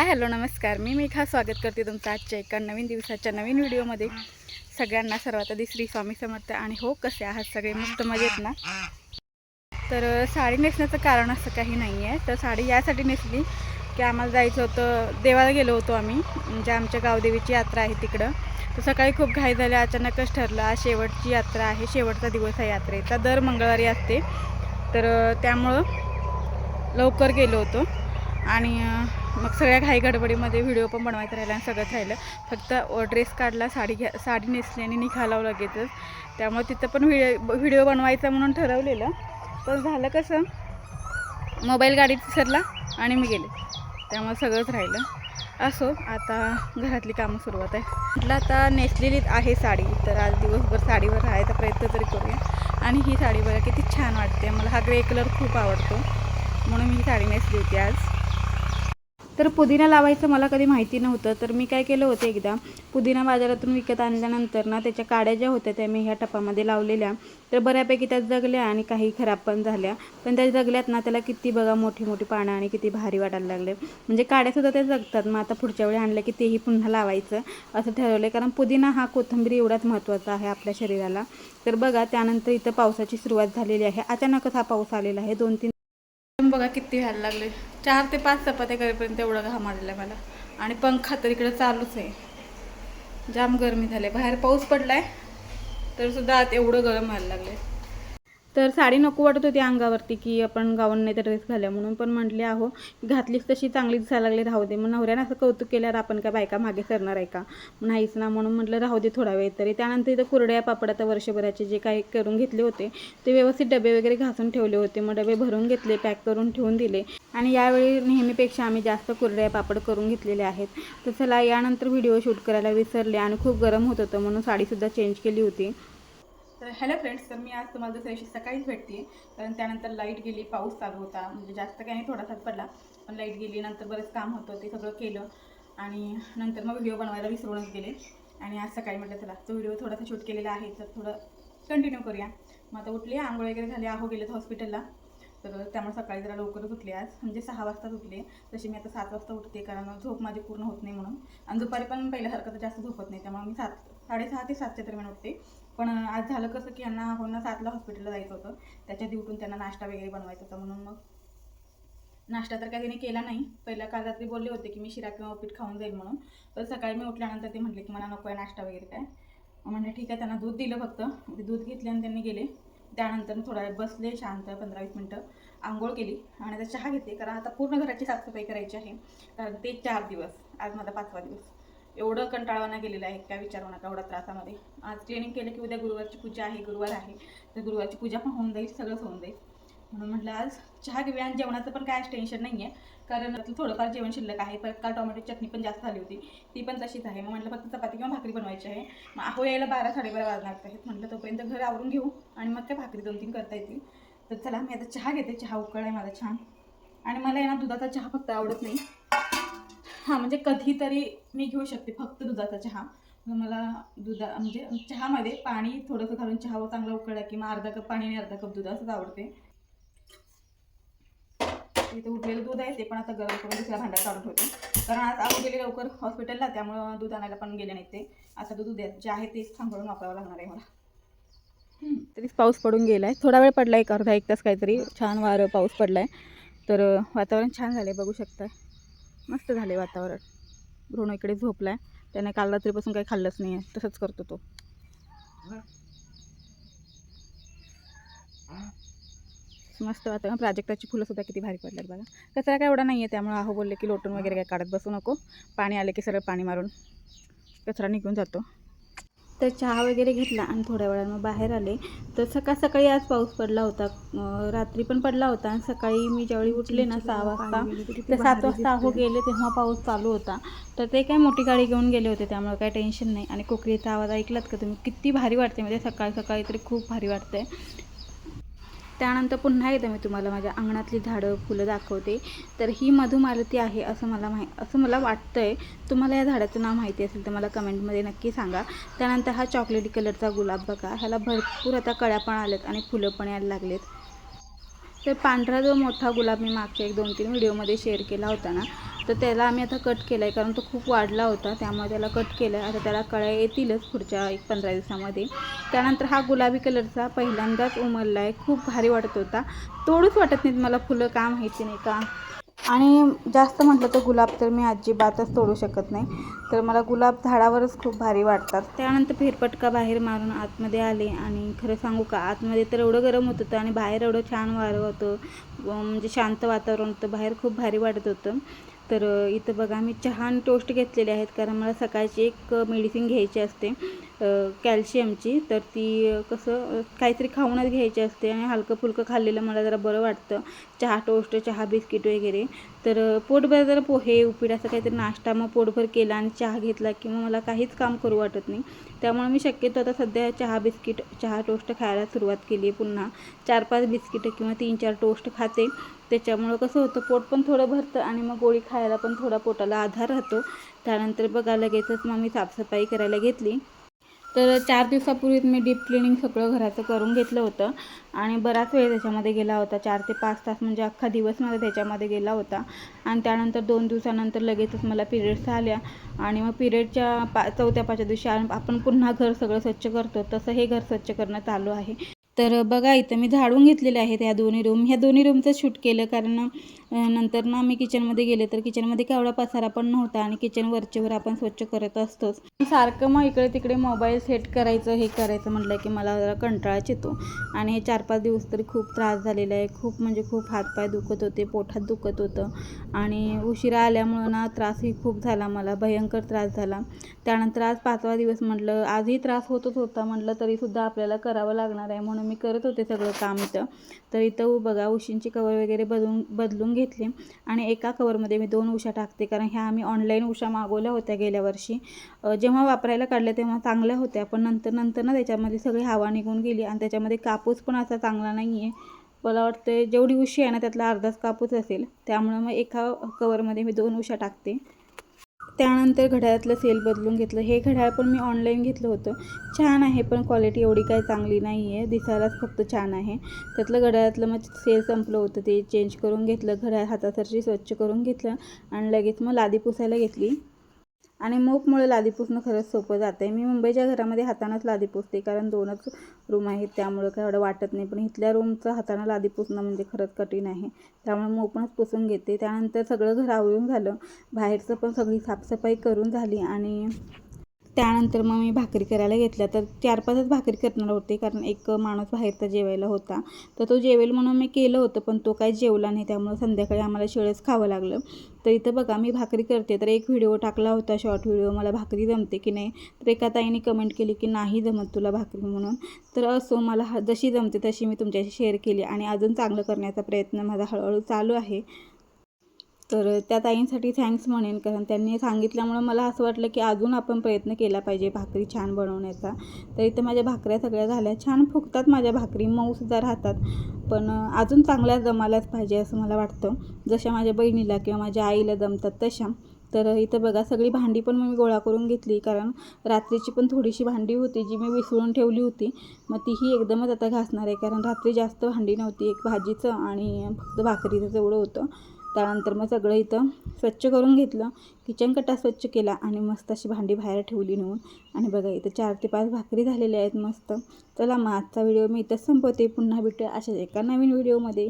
Hi hello नमस्कार. मी मेघा स्वागत करते तुमचं आजच्या एका नवीन दिवसाच्या नवीन व्हिडिओमध्ये. सगळ्यांना सर्वात आधी श्री स्वामी समर्थ आणि हो कसे आहात सगळे? मस्त मजेत ना? तर साडी नेसण्याचं कारण असं काही नाही आहे तर साडी यासाठी नेसली की आम्हाला जायचं होतं देवाला गेलो होतो आम्ही. म्हणजे आमच्या गावदेवीची यात्रा आहे तिकडं. तर सकाळी खूप घाई झाली अचानकच ठरलं आज शेवटची यात्रा आहे शेवटचा दिवस आहे यात्रेचा. दर मंगळवारी असते. तर त्यामुळं लवकर गेलो होतो. आणि मग सगळ्या घाई गडबडीमध्ये व्हिडिओ पण बनवायचं राहिला आणि सगळंच राहिलं. फक्त ड्रेस काढला साडी घ्या साडी नेसली आणि निघालावं लगेचच. त्यामुळे तिथं पण व्हिडिओ व्हिडिओ बनवायचा म्हणून ठरवलेलं. पण झालं कसं मोबाईल गाडीत विसरला आणि मी गेले. त्यामुळे सगळंच राहिलं. असो आता घरातली कामं सुरुवात आहे म्हटलं आता नेसलेलीच आहे साडी तर आज दिवसभर साडीवर राहायचा प्रयत्न तरी करूया. आणि ही साडी बघा किती छान वाटते. मला हा ग्रे कलर खूप आवडतो. म्हणून मी ही साडी नेसली होती आज. तर पुदिना लावायचं मला कधी माहिती नव्हतं. तर मी काय केलं होतं एकदा पुदिना बाजारातून विकत आणल्यानंतर ना त्याच्या काड्या ज्या होत्या त्या मी ह्या टपामध्ये लावलेल्या. तर बऱ्यापैकी त्या जगल्या आणि काही खराब पण झाल्या. पण त्या जगल्यात ना त्याला किती बघा मोठी मोठी पानं आणि किती भारी वाटायला लागले. म्हणजे काड्यासुद्धा त्या जगतात. मग आता पुढच्या वेळी आणलं की तेही पुन्हा लावायचं असं ठरवलं कारण पुदिना हा कोथिंबीर एवढाच महत्त्वाचा आहे आपल्या शरीराला. तर बघा त्यानंतर इथं पावसाची सुरुवात झालेली आहे. अचानकच हा पाऊस आलेला आहे. दोन तीन बघा किती व्हायला लागले. चार ते पाच चपात्या करेपर्यंत एवढा घाम आलेला मला. आणि पंखा तर इकडं चालूच आहे. जाम गरमी झाले बाहेर पाऊस पडला तर सुद्धा आत एवढं गरम व्हायला लागलं आहे तर साडी नको वाटत होती अंगावरती की आपण गाऊन नाही तर ड्रेस घाल्या म्हणून पण म्हटले आहो घातलीच तशी चांगली दिसायला लागली राहू दे. मग नवऱ्यानं असं कौतुक केल्यावर आपण काय बायका मागे सरणार आहे का? नाहीच ना म्हणून म्हटलं राहू दे थोडा वेळ तरी. त्यानंतर इथं कुरड्या पापड आता वर्षभराचे जे काही करून घेतले होते ते व्यवस्थित डबे वगैरे घासून ठेवले होते. मग डबे भरून घेतले पॅक करून ठेवून दिले. आणि यावेळी नेहमीपेक्षा आम्ही जास्त कुरड्या पापड करून घेतलेले आहेत. तर चला यानंतर व्हिडिओ शूट करायला विसरले आणि खूप गरम होत होतं म्हणून साडीसुद्धा चेंज केली होती. तर हॅलो फ्रेंड्स तर मी आज तुम्हाला दुसऱ्या दिवशी सकाळीच भेटते. कारण त्यानंतर लाइट गेली पाऊस चालू होता. म्हणजे जास्त काही नाही थोडासाच पडला. पण लाइट गेली नंतर बरंच काम होतं ते सगळं केलं. आणि नंतर मग व्हिडिओ बनवायला विसरूनच गेले. आणि आज सकाळी म्हटलं चला तो व्हिडिओ थोडासा शूट केलेला आहे तर थोडं कंटिन्यू करूया. मग आता उठली आंघोळ वगैरे झाली आहो गेलेत हॉस्पिटलला तर त्यामुळे सकाळी जरा लवकरच उठले आज. म्हणजे सहा वाजताच उठले. तशी मी आता सात वाजता उठते कारण झोप माझी पूर्ण होत नाही म्हणून. आणि दुपारी पण पहिल्यासारखं तर जास्त झोपत नाही त्यामुळे मी सात साडेसहा ते सातच्या दरम्यान उठते. पण आज झालं कसं की यांना होणं सातला हॉस्पिटलला जायचं होतं. त्याच्या उठून त्यांना नाश्ता वगैरे बनवायचा होता. म्हणून मग नाश्ता तर काही त्यांनी केला नाही. पहिल्या काल रात्री बोलले होते की मी शिरा किंवा उपीट खाऊन जाईल म्हणून. तर सकाळी मी उठल्यानंतर ते म्हटले की मला नको आहे नाश्ता वगैरे काय. मग ठीक आहे त्यांना दूध दिलं फक्त. ते दूध घेतले आणि त्यांनी गेले. त्यानंतर थोडा वेळ बसले शांत पंधरा वीस मिनटं आंघोळ केली आणि आता चहा घेते कारण आता पूर्ण घराची साफसफाई करायची आहे. कारण ते चार दिवस. आज माझा पाचवा दिवस. एवढं कंटाळवाना गेलेलं आहे काय विचारू नका एवढा त्रासामध्ये. आज ट्रेनिंग केलं की उद्या गुरुवारची पूजा आहे गुरुवार आहे. तर गुरुवारची पूजा पण होऊन जाईल सगळंच होऊन जाईल. म्हणून म्हटलं आज चहा घेऊया आणि जेवणाचं पण काय टेन्शन नाही आहे कारण थोडंफार जेवण शिल्लक आहे. परत काल टोमॅटो चटणी पण जास्त झाली होती. ती पण तशीच आहे. मग म्हटलं फक्त चपाती किंवा भाकरी बनवायची आहे. मग आहो यायला बारा साडेबारा वाजणार आहेत. म्हटलं तोपर्यंत घर आवरून घेऊ आणि मग त्या भाकरी दोन तीन करता येतील. तर चला मी आता चहा घेते. चहा उकळ आहे माझा छान. आणि मला आहे ना दुधाचा चहा फक्त आवडत नाही. हां म्हणजे कधीतरी मी घेऊ शकते फक्त दुधाचा चहा. मला दुधा म्हणजे चहामध्ये पाणी थोडंसं घालून चहा चांगला उकळला की मग अर्धा कप पाणी आणि अर्धा कप दूध असंच आवडते. इथे उठलेलं दूध आहे ते पण आता गरम करून दुसऱ्या भांड्यात काढून ठेवते. कारण आज आऊ गेले लवकर हॉस्पिटलला त्यामुळं दूध आणायला पण गेले नाहीत ते. आता दूध जे आहे तेच सांभाळून वापरावं लागणार आहे मला. तरीच पाऊस पडून गेला आहे थोडा वेळ पडला एक अर्धा एक तास काहीतरी. छान वारं पाऊस पडला आहे तर वातावरण छान झालं आहे बघू शकता मस्त झाले वातावरण. भ्रूण इकडे झोपला आहे त्याने काल रात्रीपासून काही खाल्लंच नाही आहे तसंच करतो तो. मस्त वातावरण. प्राजक्ताची फुलंसुद्धा किती भारी पडल्यात बघा. कचरा काय एवढा नाही आहे त्यामुळे अहो बोलले की लोटून वगैरे काय काढत बसू नको. पाणी आले की सरळ पाणी मारून कचरा निघून जातो. तर चहा वगैरे घेतला आणि थोड्या वेळानं मग बाहेर आले. तर सकाळ सकाळी आज पाऊस पडला होता. रात्री पण पडला होता आणि सकाळी मी ज्यावेळी उठले ना सहा वाजता तर सात वाजता अहो गेले तेव्हा पाऊस चालू होता. तर ते काय मोठी गाडी घेऊन गेले होते त्यामुळे काही टेन्शन नाही. आणि कोकरीचा आवाज ऐकलात का तुम्ही? किती भारी वाटते म्हणजे सकाळी सकाळी तरी खूप भारी वाटते त्यानंतर पुन्हा एकदा मी तुम्हाला माझ्या अंगणातली झाडं फुलं दाखवते. तर ही मधुमालती आहे असं मला माहि असं मला वाटतं आहे तुम्हाला या झाडाचं नाव माहिती असेल तर मला कमेंटमध्ये नक्की सांगा. त्यानंतर हा चॉकलेटी कलरचा गुलाब बघा. ह्याला भरपूर आता कळ्या पण आल्यात आणि फुलं पण यायला लागलेत. तर पांढरा जो मोठा गुलाब मी मागच्या एक दोन तीन व्हिडिओमध्ये शेअर केला होता ना तर त्याला आम्ही आता कट केला आहे कारण तो खूप वाढला होता त्यामुळे त्याला कट केलं आहे आता त्याला कळ्या येतीलच पुढच्या एक पंधरा दिवसामध्ये. त्यानंतर हा गुलाबी कलरचा पहिल्यांदाच उमलला आहे खूप भारी वाटत होता. तोडूच वाटत नाहीत मला फुलं का माहिती नाही का? आणि जास्त म्हटलं तर गुलाब तर मी अजिबातच तोडू शकत नाही. तर मला गुलाब झाडावरच खूप भारी वाटतात. त्यानंतर फेरपटका बाहेर मारून आतमध्ये आले आणि खरं सांगू का आतमध्ये तर एवढं गरम होत होतं आणि बाहेर एवढं छान वारं होतं. म्हणजे शांत वातावरण होतं. बाहेर खूप भारी वाटत होतं. तर इथं बघा मी चहा आणि टोस्ट घेतलेले आहेत. कारण मला सकाळची एक मेडिसिन घ्यायची असते. कॅल्शियमची तर ती कसं काहीतरी खाऊनच घ्यायची असते आणि हलकं फुलकं खाल्लेलं मला जरा बरं वाटतं. चहा टोस्ट चहा बिस्किट वगैरे. तर पोटभर जरा पोहे उपीट असं काहीतरी नाश्ता मग पोटभर केला आणि चहा घेतला की मग मला काहीच काम करू वाटत नाही. त्यामुळे मी शक्यतो आता सध्या चहा बिस्किट चहा टोस्ट खायला सुरुवात केली आहे पुन्हा. चार पाच बिस्किटं किंवा तीन चार टोस्ट खाते. त्याच्यामुळं कसं होतं पोट पण थोडं भरतं आणि मग गोळी खायला पण थोडा पोटाला आधार राहतो. त्यानंतर बघा लगेचच मग मी साफसफाई करायला घेतली. तर चार दिवसापूर्वीच मी डीप क्लिनिंग सगळं घराचं करून घेतलं होतं. आणि बराच वेळ त्याच्यामध्ये गेला होता. चार ते पाच तास म्हणजे अख्खा दिवस माझा त्याच्यामध्ये गेला होता. आणि त्यानंतर दोन दिवसानंतर लगेचच मला पिरियड्स आल्या. आणि मग पिरियडच्या पा चौथ्या पाचव्या दिवशी आपण पुन्हा घर सगळं स्वच्छ करतो. तसं हे घर स्वच्छ करणं चालू आहे. तर बघा इथं मी झाडून घेतलेले आहेत ह्या दोन्ही रूम. ह्या दोन्ही रूमचं शूट केलं कारण नंतर ना मी किचनमध्ये गेले तर किचनमध्ये केवढा पसारा पण नव्हता आणि किचन वरचेवर आपण स्वच्छ करत असतोच. सारखं मग इकडे तिकडे मोबाईल सेट करायचं हे करायचं म्हटलं की मला जरा कंटाळाच येतो. आणि हे चार पाच दिवस तरी खूप त्रास झालेला आहे. खूप म्हणजे खूप हातपाय दुखत होते पोटात दुखत होतं. आणि उशिरा आल्यामुळं ना त्रासही खूप झाला मला भयंकर त्रास झाला. त्यानंतर आज पाचवा दिवस म्हटलं आजही त्रास होतच होता म्हटलं तरीसुद्धा आपल्याला करावं लागणार आहे म्हणून मी करत होते सगळं काम इथं. तर इथं बघा उशींची कवर वगैरे बदलून बदलून घेतले. आणि एका कवरमध्ये मी दोन उशा टाकते कारण ह्या आम्ही ऑनलाईन उशा मागवल्या होत्या गेल्या वर्षी. जेव्हा वापरायला काढल्या तेव्हा चांगल्या होत्या पण नंतर नंतर ना त्याच्यामध्ये सगळी हवा निघून गेली आणि त्याच्यामध्ये कापूस पण असा चांगला नाही आहे मला वाटतं जेवढी उशी आहे ना त्यातला अर्धाच कापूस असेल. त्यामुळं मग एका कवरमध्ये मी दोन उशा टाकते. त्यानंतर घड्याळातलं सेल बदलून घेतलं. हे घड्याळ पण मी ऑनलाईन घेतलं होतं. छान आहे पण क्वालिटी एवढी काही चांगली नाही आहे दिसायलाच फक्त छान आहे. त्यातलं घड्याळातलं मग सेल संपलं होतं. ते चेंज करून घेतलं. घड्याळ हातासरशी स्वच्छ करून घेतलं. आणि लगेच मग लादी पुसायला घेतली. आणि मोपमुळे लादी पुसणं खरंच सोपं जातं आहे मी मुंबईच्या घरामध्ये हातानंच लादी पुसते कारण दोनच रूम आहेत त्यामुळं काय एवढं वाटत नाही. पण इथल्या रूमचं हातानं लादी पुसणं म्हणजे खरंच कठीण आहे. त्यामुळे मोपणच पुसून घेते. त्यानंतर सगळं घर आवरून झालं. बाहेरचं पण सगळी साफसफाई करून झाली आणि त्यानंतर मग मी भाकरी करायला घेतल्या. तर चार पाचच भाकरी करणार होते कारण एक माणूस बाहेरचा जेवायला होता. तर तो जेवेल म्हणून मी केलं होतं पण तो काही जेवला नाही. त्यामुळे संध्याकाळी आम्हाला शेळच खावं लागलं. तर इथं बघा मी भाकरी करते. तर एक व्हिडिओ टाकला होता शॉर्ट व्हिडिओ मला भाकरी जमते की नाही? तर एका ताईने कमेंट केली की नाही जमत तुला भाकरी म्हणून. तर असो मला जशी जमते तशी मी तुमच्याशी शेअर केली. आणि अजून चांगलं करण्याचा प्रयत्न माझा हळूहळू चालू आहे. तर त्या ताईंसाठी थँक्स म्हणेन. कारण त्यांनी सांगितल्यामुळं मला असं वाटलं की अजून आपण प्रयत्न केला पाहिजे भाकरी छान बनवण्याचा. तर इथं माझ्या भाकऱ्या सगळ्या झाल्या. छान फुगतात माझ्या भाकरी. मऊसुद्धा राहतात. पण अजून चांगल्या जमायलाच पाहिजे असं मला वाटतं. जशा माझ्या बहिणीला किंवा माझ्या आईला जमतात तशा. तर इथं बघा सगळी भांडी पण मी गोळा करून घेतली. कारण रात्रीची पण थोडीशी भांडी होती जी मी विसळून ठेवली होती. मग तीही एकदमच आता घासणार आहे. कारण रात्री जास्त भांडी नव्हती. एक भाजीचं आणि फक्त भाकरीचं जेवढं होतं. त्यानंतर मग सगळं इथं स्वच्छ करून घेतलं. किचन कट्टा स्वच्छ केला आणि मस्त अशी भांडी बाहेर ठेवली नेऊन. आणि बघा इथं चार ते पाच भाकरी झालेल्या आहेत मस्त. चला मग आजचा व्हिडिओ मी इथंच संपवते. पुन्हा भेटूया अशाच एका नवीन व्हिडिओमध्ये.